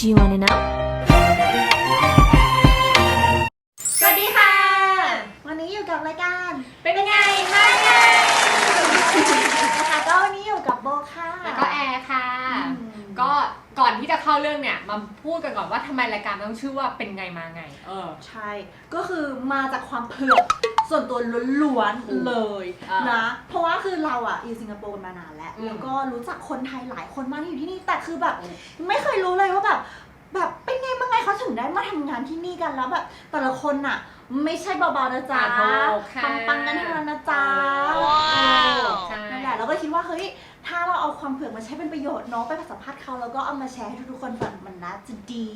Do you wanna know? สวัสดีค่ะ วันนี้อยู่กับรายการ เป็นยังไงบ้างไงนะคะก็วันนี้อยู่กับโบค่ะแล้วก็แอร์ค่ะอืมก็ก่อนที่จะเข้าเรื่องเนี่ย มาพูดกันก่อนว่าทำไมรายการมันต้องชื่อว่าเป็นไงมาไง เออ ใช่ ก็คือมาจากความเผือก ส่วนตัวล้วนอืมๆเลยอ่านนะเพราะว่าคือเราอะอยู่สิงคโปร์มานานแล้วอืมแล้วก็รู้จักคนไทยหลายคนมากที่อยู่ที่นี่แต่คือแบบ อืม ไม่เคยรู้เลยว่าแบบ แบบเป็นไงมาไงเขาถึงได้มาทำงานที่นี่กันแล้วแบบแต่ละคนอะไม่ใช่เบาๆนะจ๊ะอ่าถูกค่ะ ปังๆกันทั้งนั้นนะจ๊ะ ว้าวเออใช่ นั่นแหละเราก็คิดว่าเฮ้ย ถ้าเราเอาความเผือกมาใช้เป็นประโยชน์เน้องไปสัมภาษณ์เขาแล้วก็เอามาแชร์ให้ทุกๆคนฟังมันน่าจะดี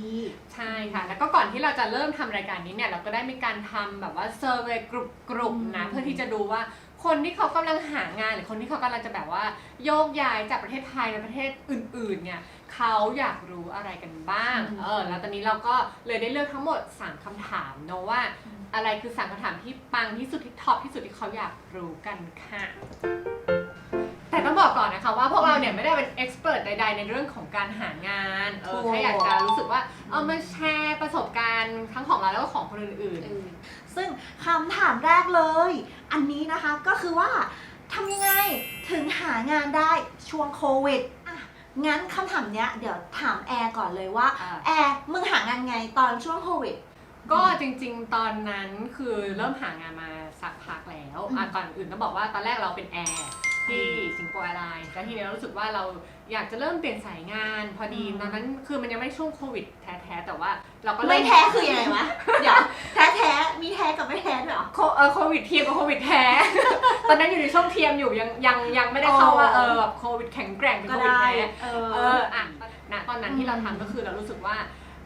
ใช่ค่ะ แล้วก็ก่อนที่เราจะเริ่มทำรายการนี้เนี่ย เราก็ได้มีการทำแบบว่าเซอร์เวยกลุ่มกลุ่มนะ อืม เพื่อที่จะดูว่าคนที่เขากำลังหางานหรือคนที่เขากำลังจะแบบว่าโยกย้ายจากประเทศไทยไปประเทศอื่น ๆ เนี่ยเขาอยากรู้อะไรกันบ้างเออ แล้วตอนนี้เราก็เลยได้เลือกทั้งหมด 3คำถามเนอะว่า อะไรคือสามคำถามที่ปังที่สุดที่ท็อปที่สุดที่เขาอยากรู้กันค่ะแต่ต้องบอกก่อนนะคะว่าพวกเราเนี่ยไม่ได้เป็นเอ็กซ์เพรสใดๆ ในเรื่องของการหางานเออถูก แค่อยากจะรู้สึกว่าเอามาแชร์ประสบการณ์ทั้งของเราแล้วก็ของคนอื่นซึ่งคำถามแรกเลย อันนี้นะคะก็คือว่าทำยังไงถึงหางานได้ช่วงโควิดอะงั้นคำถามเนี้ยเดี๋ยวถามแอร์ก่อนเลยว่าอ่า แอร์มึงหางานไงตอนช่วงโควิดๆก็จริงๆ ตอนนั้นคือเริ่มหางานมาสักพักแล้วอะอืมก่อนอื่นต้องบอกว่าตอนแรกเราเป็นแอร์ ที่สิงคโปร์แอร์ไลน์แล้วทีนี้เรารู้สึกว่าเราอยากจะเริ่มเปลี่ยนสายงาน พอดีอืมตอนนั้นคือมันยังไม่ช่วงโควิดแท้ๆแต่ว่าเราก็เริ่ไม่แท้คือยังไงวะเดี๋ยวแท้แท้ๆมีแท้กับไม่แท้ด้วยเหรอ โคเออโควิดเทียมกับโควิดแท้ ตอนนั้นอยู่ในช่วงเทียมอยู่ยังยังยังไม่ได้เข้าว่าอ๋เอออแบบโควิดแข็งแกร่งเป็นก็โควิดได้ แท้ เอเออ ออะณตอนนั้นที่เราอืมทำก็คือเรารู้สึกว่า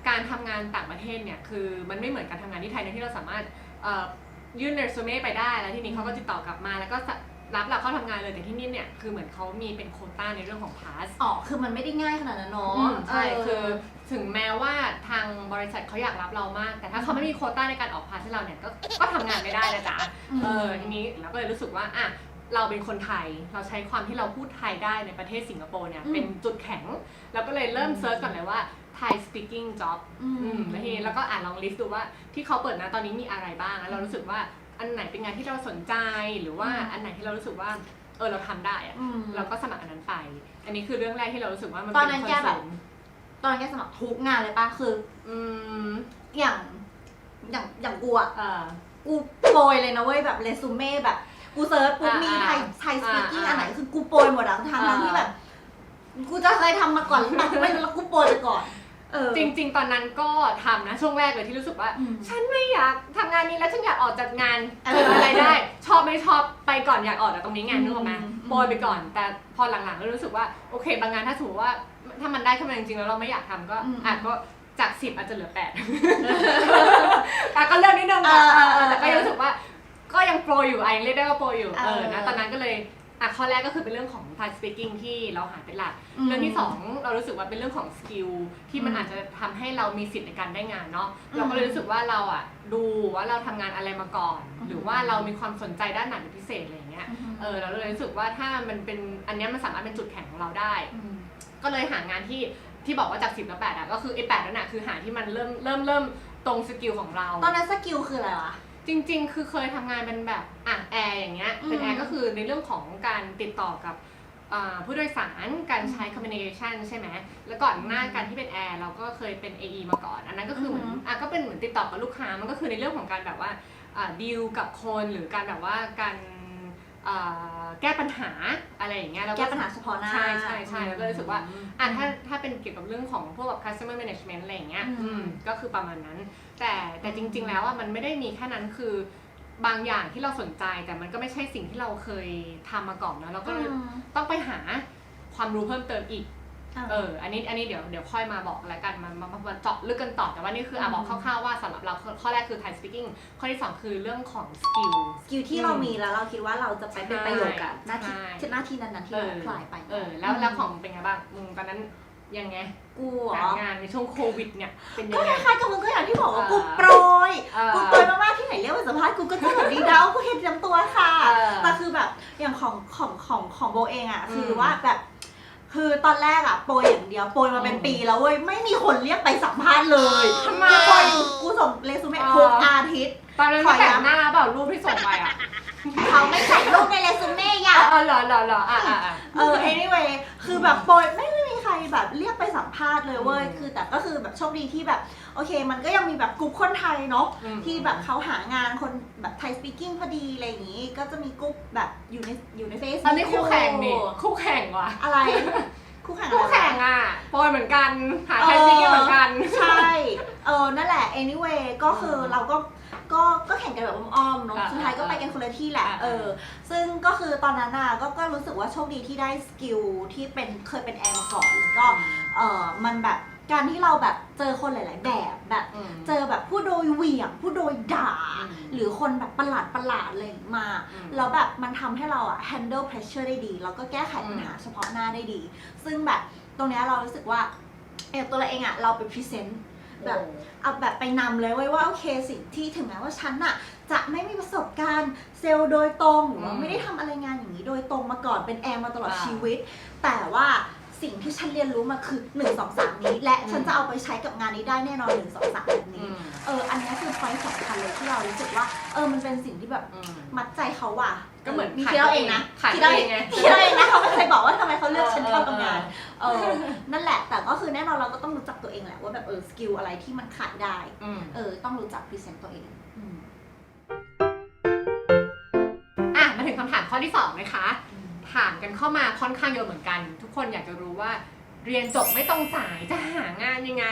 การทำงานต่างประเทศเนี่ยคือมันไม่เหมือนการทำงานที่ไทยในที่เราสามารถเอ่อยื่นเรซูเม่ไปได้แล้วทีนี้เขาก็ติดต่อกลับมาแล้วก็ รับเราเข้าทำงานเลยแต่ที่นี่เนี่ยคือเหมือนเขามีเป็นโควต้าในเรื่องของพาสอ๋อคือมันไม่ได้ง่ายขนาดนั้นเนาะอืมใช่เคือถึงแม้ว่าทางบริษัทเขาอยากรับเรามาก แต่ถ้าเขาไม่มีโควต้าในการออกพาสให้เราเนี่ยก็ก็ทำงานไม่ได้นะจ๊ะมเออทีนี้เราก็เลยรู้สึกว่าอะเราเป็นคนไทยเราใช้ความที่เราพูดไทยได้ในประเทศสิงคโปร์เนี่ยอืม เป็นจุดแข็งเราก็เลยเริ่มอืมเซิร์ชก่อนเลยว่า Thai speaking job อืมอืมแล้วทีนี้เราก็อ่านลองลิสต์ดูว่าที่เขาเปิดนะตอนนี้มีอะไรบ้างแล้วเรารู้สึกว่า อันไหนเป็นงานที่เราสนใจหรือว่าอืมอันไหนที่เรารู้สึกว่าเออเราทำได้อะอืม เราก็สมัครอันนั้นไป อันนี้คือเรื่องแรกที่เรารู้สึกว่ามันตอนเป็นั้นนคอนแกแบเสิบร์ตตอนแกสมัครทุกงานเลยปะคืออืมอย่างอย่างอย่างกูอะเออ กูโปรยเลยนะเว้ยแบบเรซูเม่แบบ กูเซิร์ชปุ๊บอ่ามีไทยไทยสอ่าปีกิ้งอ่าอันไหนคือกูโปรยหมดอะทางทางอ่า ที่แบบ กูจะเคยทำมาก่อนหรือเปล่าไม่รู้แล้วกูโปรยไปก่อน เออ จริง ๆ ตอนนั้นก็ทำนะ ช่วงแรกเลยที่รู้สึกว่า อืมฉันไม่อยากทำงานนี้แล้วฉันอยากออกจากงานเออเจออะไรได้ ชอบไม่ชอบไปก่อนอยากออกจากตรงนี้งานอืมนึกออกไหมอืมโปรยไปก่อน แต่พอหลังๆก็รู้สึกว่าโอเค บางงานถ้าสมมติว่าถ้ามันได้ขึ้นมาจริงๆแล้วเราไม่อยากทำก็อืมอาจก็จากสิบอาจจะเหลือแปดแต่ก็เลือกนิดนึงเออะอเออเออแต่ก็ยังรู้สึกว่า ก็ยังโปรอยู่อะยังเรียกได้ว่าโปรอยู่เออเออ นะตอนนั้นก็เลย อะข้อแรกก็คือเป็นเรื่องของ Thai speaking ที่เราหาเป็นหลัก อืมเรื่องที่สองเรารู้สึกว่าเป็นเรื่องของสกิลที่มันอืมอาจจะทำให้เรามีสิทธิ์ในการได้งานเนาะอืมเราก็เลยรู้สึกว่าเราอะดูว่าเราทำงานอะไรมาก่อน อืม หรือว่าเรามีความสนใจด้านไหนเป็นพิเศษอะไรอย่างเงี้ยเออเราเลยรู้สึกว่าถ้ามันเป็นอันเนี้ยมันสามารถเป็นจุดแข็งของเราได้ ม ก็เลยหางานที่ที่บอกว่าจากสิบแล้วแปดอะก็คือไอ้แปดนั่นน่ะคือหาที่มันเริ่มเริ่มเริ่มตรงสกิลของเรา ตอนนั้นสกิลคืออะไรวะ จริง ๆ คือเคยทำงานเป็นแบบอะแอร์อย่างเงี้ย เป็นอืม แอร์ก็คือในเรื่องของการติดต่อกับอ่าผู้โดยสารการใช้ communication ใช่ไหม แล้วก่อนหน้าการที่เป็นแอร์เราก็เคยเป็น AE มาก่อน อันนั้นก็คือเหมือนอือฮึ อะก็เป็นเหมือนติดต่อกับลูกค้า มันก็คือในเรื่องของการแบบว่าอ่าดีลกับคนหรือการแบบว่าการอ่า แก้ปัญหาอะไรอย่างเงี้ยแล้วแก้ปัญหาเฉพาะหน้าใช่ใช่ใช่แล้วก็รู้สึกว่าอืมอะถ้าถ้าเป็นเกี่ยวกับเรื่องของพวกแบบ customer management อะไรอย่างเงี้ยอืมอืมก็คือประมาณนั้น แต่แต่จริง ๆ แล้วอะมันไม่ได้มีแค่นั้นคือบางอย่างที่เราสนใจแต่มันก็ไม่ใช่สิ่งที่เราเคยทำมาก่อนเนอะเราก็เลยต้องไปหาความรู้เพิ่มเติมอีก เออ อันนี้ อันนี้เดี๋ยว เดี๋ยวค่อยมาบอกแล้วกัน มามามามาเจาะลึกกันต่อ แต่ว่านี่คืออะอืมบอกคร่าวๆว่าสำหรับเราข้อข้อแรกคือ Thai speaking ข้อที่สองคือเรื่องของ skill สกิลที่เรามีแล้วเราคิดว่าเราจะไปเป็นประโยชน์กับหน้าที่ใช่ หน้าที่นั้นๆที่เราเออพลายไปเออ แล้ว แล้วของเป็นไงบ้าง มึงตอนนั้นยังไงกูเหรหาองานในช่วงโควิดเนี่ย เป็นยัก็งคไง ล้ายๆกับมึงก็อย่างที่บอกว่าอ่ากูโปรย เออ กูโปรยมากๆที่ไหนเรียกว่าสัมภาษณ์กูก็จะแบบดีเดากูเห็นจำตัวค่ะ เออแต่คือแบบอย่างของของของของโบเองอะอืมคือว่าแบบ คือตอนแรกอะโปรยอย่างเดียวโปรยมาเป็นปีแล้วเว้ยไม่มีคนเรียกไปสัมภาษณ์เลยทำไม โปรยกูส่งเรซูเม่อ๋อทุกอาทิตย์ ตอนนั้นไม่แต่งหน้าเปล่ารูปที่ส่งไปอะเขาไม่ใส่รูปในเรซูเม่อย่าเออเหรอเหรอเหรออะอะอะ เออ anyway คือแบบโปรยไม่ไม่มีใครแบบเรียกไปสัมภาษณ์เลยเว้ย อืม คือแต่ก็คือแบบโชคดีที่แบบ โอเค มันก็ยังมีแบบกลุ่มคนไทยเนาะอืมที่แบบเขาหางานคนแบบไทยสปีกิ้งพอดีอะไรอย่างงี้ ก็จะมีกลุ่มแบบอยู่ในอยู่ในเฟซอันนี้คู่แข่งนี่คู่แข่งว่ะอะไรคู่แข่งคู่อะไรแข่งอะโปรยเหมือนกัน หาไทยซิกเหมือนกัน ใช่ เออนั่นแหละ anyway ก็คือเราก็ก็ก็แข่งกันแบบอ้อมๆเนาะอ่าสุดท้ายก็ไปกันคนละที่แหละอ่าเออ ซึ่งก็คือตอนนั้นน่ะก็ก็รู้สึกว่าโชคดีที่ได้สกิลที่เป็นเคยเป็นแอร์มาก่อนแล้วก็เออมันแบบ การที่เราแบบเจอคนหลาย ๆ แบบแบบมเจอแบบผู้โดยเหวี่ยง ผู้โดยด่า อืมหรือคนแบบประหลาดประหลาดๆอะไรอย่างงี้มา อืมแล้วแบบมันทำให้เราอะ handle pressure ได้ดี แล้วก็แก้ไขปัญหาเฉพาะหน้าได้ดี ซึ่งแบบตรงเนี้ยเรารู้สึกว่าเออตัวเราเองอะเราไปพรีเซนต์แบบ เอาแบบไปนำเลยไว้ยว่าโอเคสิ่งที่ถึงแม้ว่าฉันอะจะไม่มีประสบการณ์เซลล์โดยตรงหรือว่าอืมไม่ได้ทำอะไรงานอย่างนี้โดยตรงมาก่อนเป็นแอร์มาตลอดอ่าชีวิต แต่ว่า สิ่งที่ฉันเรียนรู้มาคือ1 2 3 นี้ และอืมฉันจะเอาไปใช้กับงานนี้ได้แน่นอน1 2 3แบบอืนี้มเออ อันเนี้ยคือพอยสำคัญเลยที่เรารู้สึกว่า เออ มันเป็นสิ่งที่แบบอืมมัดใจเขาว่ะก็เหมือนมีขายคิดเอาเองนะขายคิดเอาตัวเอเองงไงคิดเอาเองนะเขาไม่เคยบอกว่าทำไมเขาเลือกฉันเข้าเออทำงานเออเออ นั่นแหละ แต่ก็คือแน่นอนเราก็ต้องรู้จักตัวเองแหละว่าแบบเออสกิลอะไรที่มันขายได้อืมเออ ต้องรู้จักพรีเซนต์ตัวเองอืมอะ มาถึงคำถามข้อที่สองนะคะ ถามกันเข้ามาค่อนข้างเยอะเหมือนกัน ทุกคนอยากจะรู้ว่าเรียนจบไม่ตรงสายจะหางานยังไง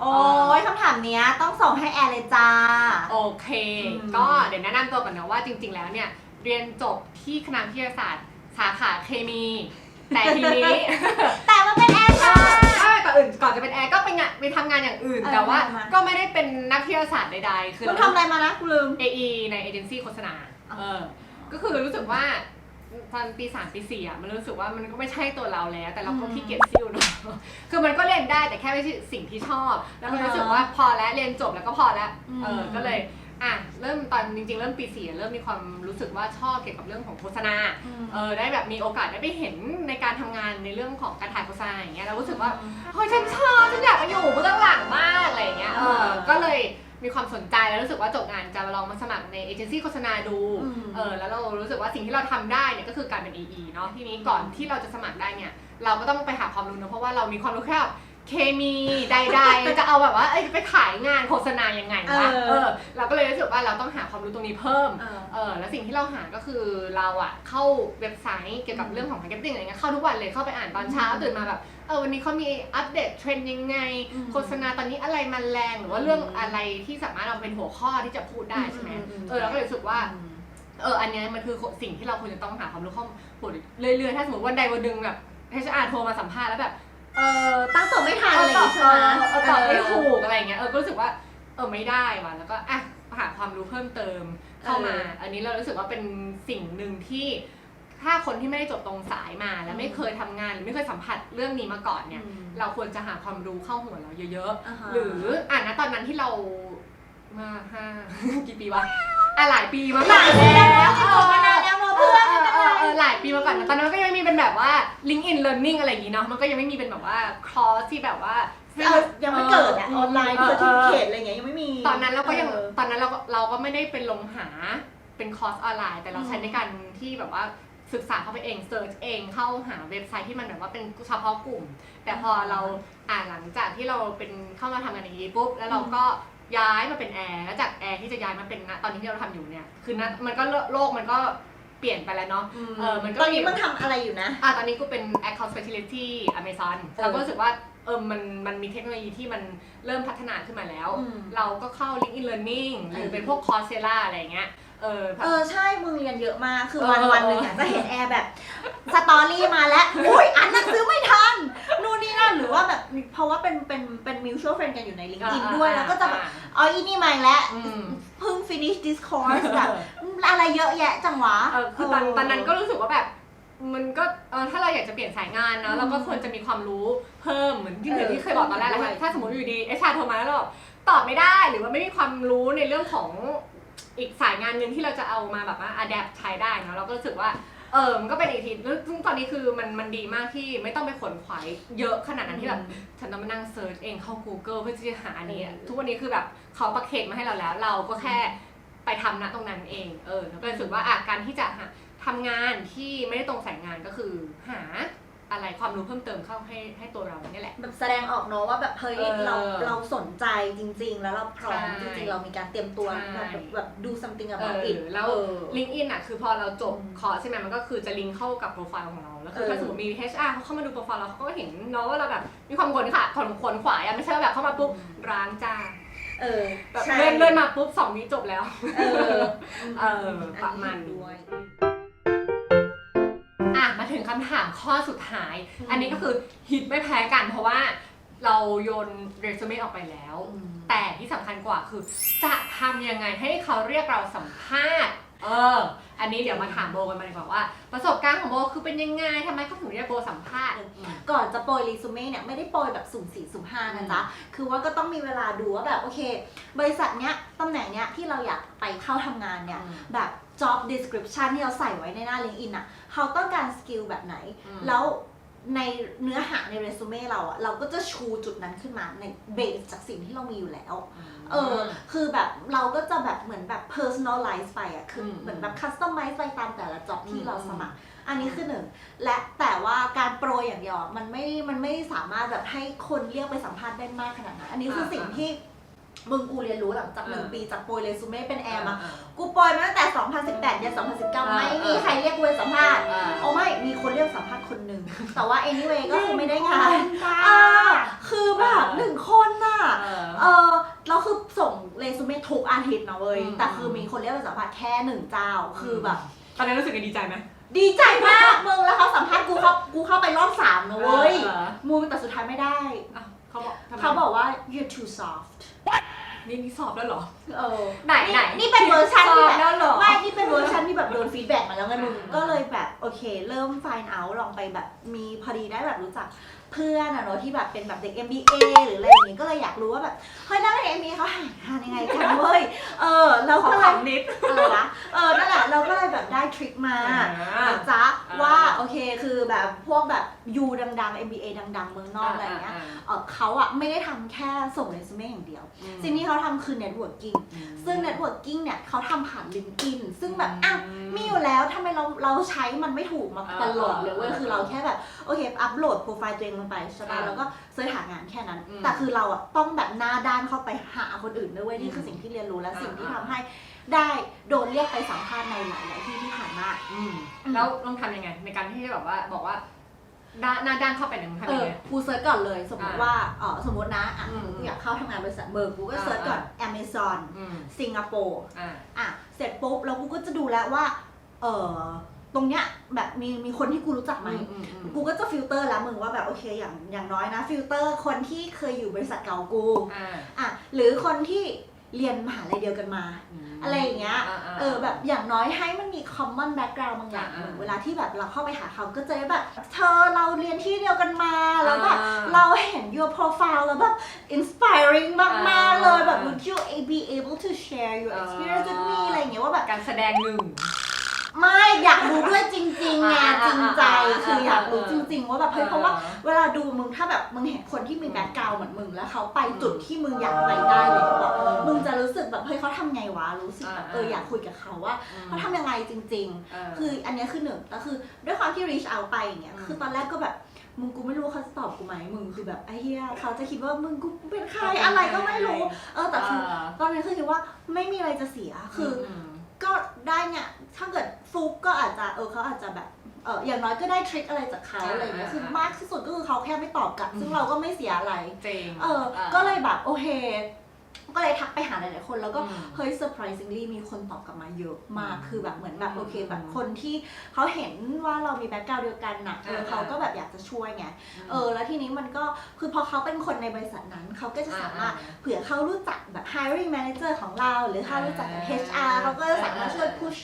โอ้ยคำถามเนี้ยต้องส่งให้แอร์เลยจ้า โอเค อืม ก็เดี๋ยวแนะนำตัวก่อนนะว่าจริง ๆ แล้วเนี่ย เรียนจบที่คณะวิทยาศาสตร์สาขาเคมี แต่ทีนี้ แต่มันเป็นแอร์ค่ะ ถ้าก่อนอื่นก่อนจะเป็นแอร์ก็ไปงานไปทำงานอย่างอื่น เออแต่ว่าทำมาก็ไม่ได้เป็นนักวิทยาศาสตร์ใดๆ คือคุณทำอะไรมานะกูลืม AE ในเอเจนซี่โฆษณาอ๋อเออ ก็คือรู้สึกว่า ตอนปีสามปีสี่อะมันรู้สึกว่ามันก็ไม่ใช่ตัวเราแล้ว แต่เราก็อืมขี้เกียจซิ่วเนอะคือมันก็เรียนได้แต่แค่ไม่ใช่สิ่งที่ชอบ แล้วมันอ่าฮะรู้สึกว่าพอแล้วเรียนจบแล้วก็พอแล้วอืมเออก็เลยอะเริ่มตอนจริง ๆ เริ่มปีสี่อะเริ่มมีความรู้สึกว่าชอบเกี่ยวกับเรื่องของโฆษณาเออได้แบบมีโอกาสได้ไปเห็นในการทำงานในเรื่องของการถ่ายโฆษณาอย่างเงี้ยเรารู้สึกว่าเฮ้ยฉันชอบฉันอยากมาอยู่เบื้องหลังมากอะไรอย่างเงี้ยเออก็เลย มีความสนใจแล้วรู้สึกว่าจบงานจะมาลองมาสมัครในเอเจนซี่โฆษณาดูอืม เออแล้วเรารู้สึกว่าสิ่งที่เราทำได้เนี่ยก็คือการเป็น EE เนาะทีนี้ก่อนที่เราจะสมัครได้เนี่ยเราก็ต้องไปหาความรู้เนอะเพราะว่าเรามีความรู้แค่แบบ เคมีใดๆ จะเอาแบบว่าเอ้ยไปขายงานโฆษณายังไงวะเออ เออ เราก็เลยรู้สึกว่าเราต้องหาความรู้ตรงนี้เพิ่ม เออ เออแล้วสิ่งที่เราหาก็คือเราอะเข้าเว็บไซต์เกี่ยวกับเรื่องของมาร์เก็ตติ้งอะไรเงี้ยเข้าทุกวันเลยเข้าไปอ่านตอนเช้าอืมตื่นมาแบบเออวันนี้เขามีอัปเดตเทรนด์ยังไง อืมโฆษณาตอนนี้อะไรมันแรงหรือว่าเรื่องอะไรที่สามารถเอาเป็นหัวข้อที่จะพูดได้ใช่ไหมอืมอืมอืม เออเราก็เลยรู้สึกว่าเอออันเนี้ยมันคือสิ่งที่เราควรจะต้องหาความรู้ข้อมูลเรื่อยๆถ้าสมมติวันใดวันหนึ่งแบบ HR โทรมาสัมภาษณ์แล้วแบบ เออตั้งตัวไม่ทันเออะอไรอตย่าองบงี้ใช่ไหมเออตอบไม่ถูกอะไรอย่างเงี้ยเออก็รู้สึกว่าเออไม่ได้ว่ะแล้วก็อะหาความรู้เพิ่มเติมเข้ามา อันนี้เรารู้สึกว่าเป็นสิ่งหนึ่งที่ถ้าคนที่ไม่ได้จบตรงสายมา แล้วไม่เคยทำงานหรือไม่เคยสัมผัสเรื่องนี้มาก่อนเนี่ย เราควรจะหาความรู้เข้าหัวเราเยอะาฮะๆหรืออ่านนะตอนนั้นที่เรามาห้ากี่ปีวะอะหลายปีมาหก่อลานยปีแล้วเอจบมานานแล้วเนอะเพื่อนเออเออเออหลายปีมาก่อนนะตอนนั้นมันก็ยังไม่มีเป็นแบบว่า LinkedIn Learning อะไรอย่างงี้เนาะมันก็ยังไม่มีเป็นแบบว่าคอร์สที่แบบว่า เออยังไม่เกิดอะเออนไลน์เอเซออร์ติเออฟิเคตอะไรอย่างเงี้ยยังไม่มีตอนนั้นเราก็ยังออตอนนั้นเราก็เราก็ไม่ได้เป็นลงหาเป็นคอร์สออนไลน์ แต่เราใช้อืมในการที่แบบว่าศึกษาเข้าไปเองเซิร์ชเองเข้าหาเว็บไซต์ที่มันแบบว่าเป็นเฉพาะกลุ่ม แต่พอเราอ่านหลังจากที่เราเป็นเข้ามาทำงานอย่างนี้ปุ๊บแล้วเราก็ย้ายมาเป็นแอร์แล้วจากแอร์ที่จะย้ายมาเป็นณตอนนี้ที่เราทำอยู่เนี่ยคือณมันก็โลกมันก็ เปลี่ยนไปแล้วเนาะ เออมันก็ ตอนนี้มีมึงทำอะไรอยู่นะ อะตอนนี้กูเป็น account specialist ที่ Amazon เออเราก็รู้สึกว่าเออมันมันมีเทคโนโลยีที่มันเริ่มพัฒนาขึ้นมาแล้ว อืมเราก็เข้า LinkedIn Learning หรือเป็นพวก Coursera อะไรอย่างเงี้ยเออ เออใช่มึงเรียนเยอะมาก คือเออวันวันหนึ่งอะจะเห็นแอร์แบบสตอรี่มาแล้ว อุ้ยอ่านหนังสือไม่ทัน นู่นนี่นั่นหรือว่าแบบเพราะว่าเป็นเป็นเป็นมิวช a l เฟรนกันอยู่ในลิงก์อินด้วยแล้วก็จะแบบอ๋ออีนี่มาอีกแล้ว อืม เพิ่ง finish this course แบบ อะไรเยอะแยะจังวะเออคือตอนตอนนั้นก็รู้สึกว่าแบบ มันก็เออถ้าเราอยากจะเปลี่ยนสายงานเนอะเราก็ควรจะมีความรู้เพิ่มเหมือนที่เหมือนที่เคยบอกตอนแรกแหละค่ะถ้าสมมติอยู่ดีเอชาโทรมาแล้วเราตอบไม่ได้หรือว่าไม่มีความรู้ในเรื่องของอีกสายงานหนึ่งที่เราจะเอามาแบบว่า adapt ใช้ได้เนอะเราก็รู้สึกว่าเออมันก็เป็นอีกทีซึ่งตอนนี้คือมันมันดีมากที่ไม่ต้องไปขวนขวายเยอะขนาดนั้นที่แบบฉันต้องมานั่งเซิร์ชเองเข้า Google เพื่อที่จะหาอันนี้อะเออทุกวันนี้คือแบบเขาประเคนมาให้เราแล้ว เราก็แค่ ไปทำณตรงนั้นเอง เออแล้วก็รู้สึกว่าอะการที่จะหาทำงานที่ไม่ได้ตรงสายงานก็คือหาอะไรความรู้เพิ่มเติมเข้าให้ให้ตัวเราเนี่ยแหละ แบบแสดงออกเนอะว่าแบบเฮ้ยเออเราเราสนใจจริง ๆ แล้วเราพร้อมใช่จริงๆ เรามีการเตรียมตัวใช่แบบแบบแบบดู something เอ about อ it แล้ว เออ ลิงก์อินอะคือพอเราจบอืมคอร์สใช่ไหมมันก็คือจะลิงก์เข้ากับโปรไฟล์ของเราแล้วคือเออ ถ้าสมมติมี HR เขาเข้ามาดูโปรไฟล์เราเขาก็เห็นเนาะว่าเราแบบมีความขวนขวายขวนขวนขวายอะไม่ใช่ว่าแบบเข้ามาปุ๊บร้างจ้า เออแบบใช่ เลื่อนเลื่อนมาปุ๊บสองวิจบแล้ว เออเออประมาณอันนี้เห็นนี้ ด้วย อะมาถึงคำถามข้อสุดท้าย อืม อันนี้ก็คือฮิตไม่แพ้กันเพราะว่าเราโยนเรซูเม่ออกไปแล้วอืมแต่ที่สำคัญกว่าคือ จะทำยังไงให้เขาเรียกเราสัมภาษณ์ เออ อันนี้เดี๋ยวมาถามโบกันมาดีกว่าว่า ประสบการณ์ของโบคือเป็นยังไงทำไมเขาถึงเรียกโบสัมภาษณ์ ก่อนจะโปรยรีซูเม่เนี่ยไม่ได้โปรยแบบสุ่มสี่สุ่มห้านะจ๊ะ คือว่าก็ต้องมีเวลาดูว่าแบบโอเค บริษัทเนี้ยตำแหน่งเนี้ยที่เราอยากไปเข้าทำงานเนี่ย อืม แบบ job description ที่เราใส่ไว้ในหน้า LinkedIn อะเขาต้องการสกิลแบบไหนอืมแล้วในเนื้อหาในเรซูเม่เราอะเราก็จะชูจุดนั้นขึ้นมาในเบสจากสิ่งที่เรามีอยู่แล้ว เออ คือแบบเราก็จะแบบเหมือนแบบ personalize ไปอะคืออมเหมือนแบบ customize ไปตามแต่ละ job ที่อืมเราสมัคร อันนี้คือหนึ่ง และแต่ว่าการโปรยอย่างเดียวอะมันไม่ มันไม่สามารถแบบให้คนเรียกไปสัมภาษณ์ได้มากขนาดนั้น อันนี้คือสิ่งที่ มึงกูเรียนรู้หลังจากหนึ่งปีจากโปรยเรซูเม่เป็นแอร์มา กูโปรยมาตั้งแต่ 2018ยัน2019 ไม่มีใครเรียกกูไปสัมภาษณ์โอ้ไม่มีคนเรียกสัมภาษณ์คนหนึ่ง แต่ว่า anyway ก็คือไม่ได้งานอ่าคือแบบหนึ่งคนน่ะ เออเราคือส่งเรซูเม่ทุกอาทิตย์นะเว้ยอืมแต่คือมีคนเรียกไปสัมภาษณ์แค่หนึ่งเจ้า คือแบบ ตอนนั้นรู้สึกดีใจไหมดีใจมากมึงแล้วเขาสัมภาษณ์กูเขากูเข้าไปรอบสามนะเว้ยออมึงแต่สุดท้ายไม่ได้อะเขาบอกทำไมเขาบอกว่า you're too soft นี่นี่สอบแล้วเหรอ เออไหนไหนนี่เป็นเวอร์ชันสอที่บแบบแล้วเหรอไม่นี่เป็นเวอร์ชันที่แบบโดนฟีดแบ็กมาแล้วไงมึงอ่าก็เลยแบบโอเค เริ่ม find out ลองไปแบบมีพอดีได้แบบรู้จักเพื่อนอะเนาะที่แบบเป็นแบบเด็ก MBA หรืออะไรอย่างงี้ก็เลยอยากรู้ว่าแบบเฮ้ยนักเรียน MBA เขาหางานยังไงกันเว้ยเออแล้วขอก็เลยคำนิด อะไรวะเออ นั่นแหละ เราก็เลยแบบได้ทริคมานะจ๊ะอ่าว่า โอเค คือแบบพวกแบบยูดังๆ MBA ดังๆ เมืองนอกอะไรเงี้ย เออ เขาอะไม่ได้ทำแค่ส่งเรซูเม่อย่างเดียว สิ่งที่เขาทำคือ networking ซึ่ง networking เนี่ยเขาทำผ่าน LinkedIn ซึ่งแบบอ้าวมีอยู่แล้วทำไมเราเราใช้มันไม่ถูกมาตลอดเลยเว้ย อ่าคือเราแค่แบบ โอเค อัพโหลดโปรไฟล์ตัวเองลงไปใช่ป่ะอ่าแล้วก็เสิร์ชหางานแค่นั้น อืมแต่คือเราอะต้องแบบหน้าด้านเข้าไปหาคนอื่นด้วยเว้ยนี่คือสิ่งที่เรียนรู้และสิ่งที่ทำให้ได้โดนเรียกไปสัมภาษณ์ในหลาย ๆ ที่ที่ผ่านมา อืมแล้วต้องทำยังไง ในการที่แบบว่าบอกว่า ด้านหน้าด้านเข้าไปหนึ่งทำเอยังอไง กูเซิร์ชก่อนเลย สมมติอ่าว่าเออสมมตินะอะอืมกูอยากเข้าทำงานบริษัทเบอร์กูก็อ่า เซิร์ชก่อน Amazon อืมสิงคโปร์อ่า อะเสร็จปุ๊บแล้วกูก็จะดูแล้วว่าเออตรงเนี้ยแบบมีมีคนที่กูรู้จักไหมอืมอืมกูก็จะฟิลเตอร์แล้วมึงว่าแบบโอเคอย่างอย่างน้อยนะ ฟิลเตอร์คนที่เคยอยู่บริษัทเก่ากูอ่าอะหรือคนที่ เรียนมหาลัยเดียวกันมา อะไรอย่างเงี้ยาเออแบบอย่างน้อยให้มันมี common background บางอย่างอ่าเหมือนเวลาที่แบบเราเข้าไปหาเขาก็จะได้แบบ เธอเราเรียนที่เดียวกันมา แล้วแบบอ่าเราเห็น your profile แล้วแบบ inspiring มากๆเลยแบบอ่า would you be able to share your อ่า experience with me อะไรอย่างเงี้ยว่าแบบการแสดงหนึ่ง ไม่อยากรู้ด้วยจริงๆไงอ่าจริงใจอ่าคืออยากรู้อ่าจริง ๆ ว่าแบบเฮ้ยเพราะว่าเวลาดูมึงถ้าแบบมึงเห็นคนที่มีแบ็คกราวเหมือนมึงแล้วเขาไปจุดที่มึงอยากไปได้เลยบอกอืมมึงจะรู้สึกแบบเฮ้ยเขาทำไงวะรู้สึกแบบอ่าเอออยากคุยกับเขาว่าเขาทำยังไงจริง ๆ คืออันเนี้ยคือหนึ่งแล้วคือด้วยความที่ reach out ไปอย่างเงี้ย อืมคือตอนแรกก็แบบ มึงกูไม่รู้เขาจะตอบกูไหมมึงคือแบบไอ้เหี้ยเขาจะคิดว่ามึงกูเป็นใครอะไรก็ไม่รู้ เออแต่คือตอนนี้คือคิดว่าไม่มีอะไรจะเสีย คือม ก็ได้เนี่ยถ้าเกิดฟุกก็อาจจะเออเขาอาจจะแบบเอออย่างน้อยก็ได้ทริคอะไรจากเขาอ่าอะไรอย่างเงี้ยอ่าคือมากที่สุดก็คือเขาแค่ไม่ตอบกลับ ซึ่งเราก็ไม่เสียอะไร จริง เออ ก็เลยแบบโอเค ก็เลยทักไปหาหลายๆคนแล้วก็อืมเฮ้ย surprisingly มีคนตอบกลับมาเยอะมากอืมคือแบบเหมือนแบบอืมโอเคแบบคนที่เขาเห็นว่าเรามีแบ็คกราวด์เดียวกันน่ะเอออ่า เขาก็แบบอยากจะช่วยไงเออ แล้วทีนี้มันก็คือพอเขาเป็นคนในบริษัทนั้นเขาก็จะสามารถ เผื่อเขารู้จักแบบ hiring manager ของเรา หรือเขารู้จักกับ HR เขาก็จะสามารถช่วย push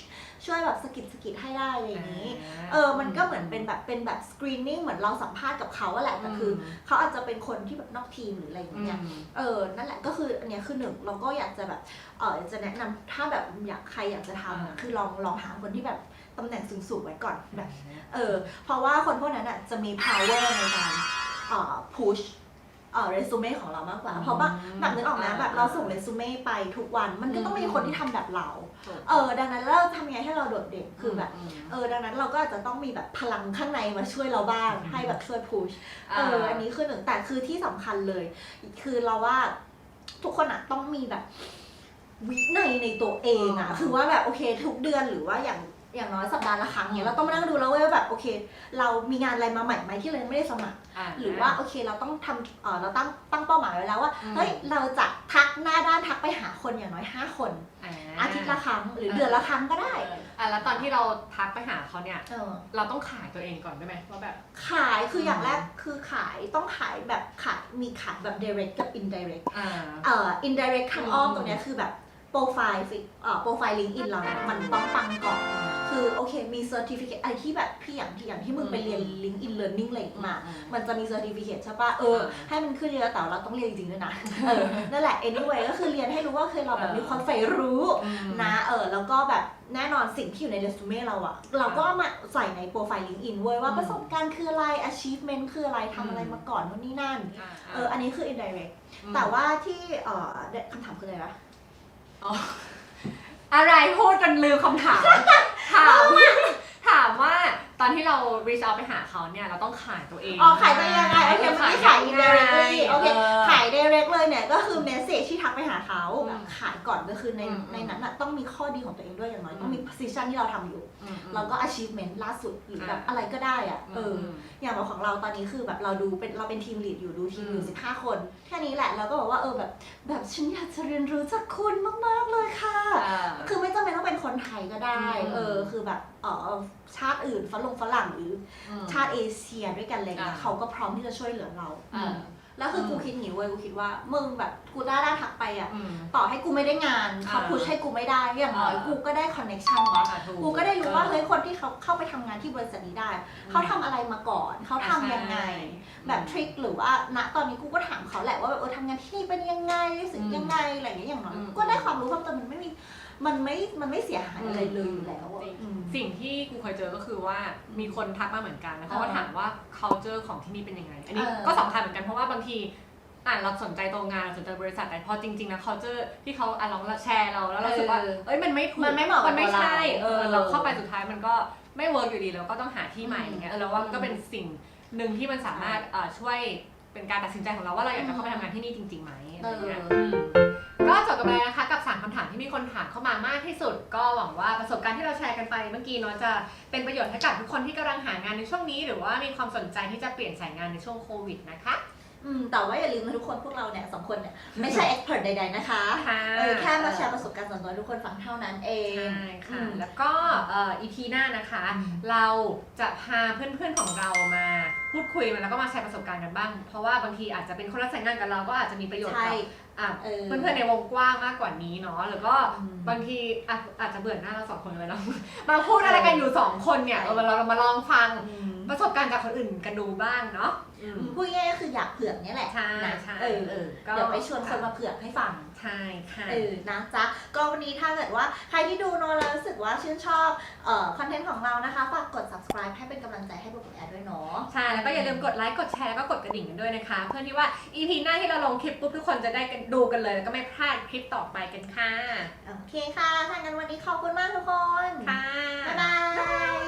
ช่วยแบบสกิดสกิดให้ได้อะไรอย่างนี้ เออ มันก็เหมือนเป็นแบบเป็นแบบ screening เหมือนเราสัมภาษณ์กับเขาอะแหละแต่คืออเขาอาจจะเป็นคนที่แบบนอกทีมหรืออะไรอย่างเงี้ย เออ นั่นแหละก็คืออันเนี้ยคือหนึ่งเราก็อยากจะแบบ เออจะแนะนำถ้าแบบอยากใครอยากจะทำอะอ่าคือลองลองหาคนที่แบบตำแหน่งสูงๆไว้ก่อนแบบ เออ เพราะว่าคนพวกนั้นอะจะมี power ในการ เอ่อ push เอ่อ resume ของเรามากกว่า เพราะว่าแบบนึกออกนะแบบเราส่ง resume ไปทุกวันมันก็ต้องมีคนที่ทำแบบเรา เออ ดังนั้นเราทำยังไงให้เราโดดเด่นคือแบบ เออ ดังนั้นเราก็อาจจะต้องมีแบบพลังข้างในมาช่วยเราบ้างอืมให้แบบช่วย push เอออันนี้คือหนึ่งแต่คือที่สำคัญเลย คือเราว่าทุกคนอะต้องมีแบบวินัยในตัวเองอะอืมคือว่าแบบโอเค ทุกเดือนหรือว่าอย่าง อย่างน้อยสัปดาห์ละครั้งเนี่ยเราต้องมานั่งดูแล้วเว้ยว่าแบบโอเค เรามีงานอะไรมาใหม่ไหมที่เรายังไม่ได้สมัคร หรือว่าโอเคเราต้องทำเออเราตั้งตั้งเป้าหมายไว้แล้วว่าอืมเฮ้ยเราจะทักหน้าด้านทักไปหาคนอย่างน้อย 5 คน อาทิตย์ละครั้งหรือเดือนละครั้งก็ได้อะแล้วตอนที่เราทักไปหาเขาเนี่ยเออเราต้องขายตัวเองก่อนได้ไหมว่าแบบ ขายคืออย่างอืมแรกคือขายต้องขายแบบขายมีขายแบบ direct กับ indirect อ่า เอ่อ indirect ทางอ้อมอืมตรงเนี้ยคือแบบโปรไฟล์ฟิเอ่อโปรไฟล์ลิงก์อินเราเนี่ยมันต้องปังก่อน คือโอเคมี certificate อะไรที่แบบพี่อย่างที่อย่างที่มึงไปเรียน LinkedIn Learning อะไรมา มันจะมี certificate ใช่ปะเออให้มันขึ้นเยอะแต่เราต้องเรียนจริงๆด้วยนะเออนั่นแหละ anyway ก็คือเรียนให้รู้ว่าคือเราแบบมีความใฝ่รู้นะเออแล้วก็แบบแน่นอนสิ่งที่อยู่ในเรซูเม่เราอะเราก็เอามาใส่ในโปรไฟล์ LinkedIn เว้ยว่าอืมประสบการณ์คืออะไร achievement คืออะไรทำอะไรอืมมาก่อนนู่นนี่นั่นเอออันนี้คือ indirect มแต่ว่าที่เอ่อคำถามคืออะไรนะ อ๋ออะไรพูดจนลืมคำถาม ถาม ถามว่า ตอนที่เรา reach out ไปหาเขาเนี่ยเราต้องขายตัวเองอ๋อขายตัวยังไงโอเคมันไม่ขาย indirectly โอเคออขาย direct เลยเนี่ยก็คือ message ที่ทักไปหาเขาอืมแบบขายก่อนก็คือในอืมในนั้นอะต้องมีข้อดีของตัวเองด้วยอย่างน้อยอืมต้องมี position ที่เราทำอยู่อืมอืมแล้วก็ achievement ล่าสุดหรือแบบอ่าอะไรก็ได้อะอืมเอออืมอย่างแบบของเราตอนนี้คือแบบเราดูเป็นเราเป็นทีมลีดอยู่ดูทีมอยู่อืมสิบห้าคน แค่นี้แหละเราก็บอกว่าเออแบบแบบฉันอยากจะเรียนรู้จากคุณมากๆเลยค่ะ คือไม่จำเป็นต้องเป็นคนไทยก็ได้อืมเออคือแบบเออ ชาติอื่นฝรั่งฝรั่งหรือมชาติเอเชียด้วยกันอะไรเลยอ่า เขาก็พร้อมที่จะช่วยเหลือเรา อ่าแล้วคือกูอืมคิดอย่างนี้เว้ยกูคิดว่ามึงแบบกูได้ด้านทักไปอะ อืม ต่อให้กูไม่ได้งานเขาอ่าพุชให้กูไม่ได้อย่างน้อยอ่ากูก็ได้คอนเน็ชันวะอะถูกูก็ได้รู้ว่าออเฮ้ยคนที่เขาเข้าไปทำงานที่บริษัทนี้ได้ เขาทำอะไรมาก่อน เขาทำยังไงแบบทริคหรือว่าณตอนนี้กูก็ถามเขาแหละว่าแบบเออทำงานที่นี่เป็นยังไงรู้สึกอืมยังไงอะไรอย่างเงี้ยอย่างน้อยอืม กูก็ได้ความรู้เพิ่มเติมมันไม่มี มันไม่มันไม่เสียหายอะไรเลยอยู่แล้วอะจริงอืม สิ่งที่กูเคยเจอก็คือว่ามีคนทักมาเหมือนกันแล้วเขาก็เออถามว่า culture ของที่นี่เป็นยังไง อันนี้เออ ก็สำคัญเหมือนกันเพราะว่าบางทีอ่านเราสนใจตัวงานสนใจบริษัทแต่พอจริงๆนะ culture ที่เขาอ่านลองแชร์เราแล้วเรารู้สึกว่าเออเอ้ยมันไม่ถูกมันไม่เหมาะกับมันไม่ใช่ตัวเราเออเออเราเข้าไปสุดท้ายมันก็ไม่เวิร์กอยู่ดีเราก็ต้องหาที่ใหม่อืมอย่างเงี้ยเออเราว่ามันก็เป็นสิ่งหนึ่งที่มันสามารถเอ่อช่วย เป็นการตัดสินใจของเราว่าเราอยากจะเข้าไปทำงานที่นี่จริงๆไหมอะไรเงี้ยเออมก็จบกันไปแล้วนะคะกับสามคำถามที่มีคนถามเข้ามามากที่สุด ก็หวังว่าประสบการณ์ที่เราแชร์กันไปเมื่อกี้เนาะจะเป็นประโยชน์ให้กับทุกคนที่กำลังหางานในช่วงนี้ หรือว่ามีความสนใจที่จะเปลี่ยนสายงานในช่วงโควิดนะคะ อืมแต่ว่าอย่าลืมนะทุกคนพวกเราเนี่ยสองคนเนี่ยไม่ใช่เอ็กซ์เพรสใดๆนะคะค่ะเออแค่มาแชร์ประสบการณ์ส่วนตัวให้ทุกคนฟังเท่านั้นเอง ใช่ค่ะ อืมแล้วก็เอ่อ EP หน้านะคะ อืม เราจะพาเพื่อนๆของเรามาพูดคุยมาแล้วก็มาแชร์ประสบการณ์กันบ้าง เพราะว่าบางทีอาจจะเป็นคนละสายงานกับเราก็อาจจะมีประโยชน์ใช่ กับอะเออเพื่อนๆในวงกว้างมากกว่านี้เนาะหรือก็อืมบางทีอาจอาจจะเบื่อหน้าเราสองคนเลยเนาะมาพูดอะไรกันอยู่สองคนเนี่ยใช่ เออเราเรามาลองฟัง อืม ประสบการณ์จากคนอื่นกันดูบ้างเนาะอืม พูดง่ายๆก็คืออยากเผือกเนี่ยแหละใช่นะใช่เออเออก็ เดี๋ยวไปชวนคนมาเผือกให้ฟัง ใช่ค่ะ เออนะจ๊ะ ก็วันนี้ถ้าเกิดว่าใครที่ดูโนแล้วรู้สึกว่าชื่นชอบเอ่อคอนเทนต์ของเรานะคะ ฝากกด subscribe ให้เป็นกำลังใจให้พวกผมแอดด้วยเนาะ ใช่แล้วก็อย่าลืมกดไลค์กดแชร์แล้วก็กดกระดิ่งกันด้วยนะคะ เพื่อที่ว่า EP หน้าที่เราลงคลิปปุ๊บทุกคนจะได้กันดูกันเลย แล้วก็ไม่พลาดคลิปต่อไปกันค่ะ โอเคค่ะถ้างั้นวันนี้ขอบคุณมากทุกคน ค่ะ บ๊ายบาย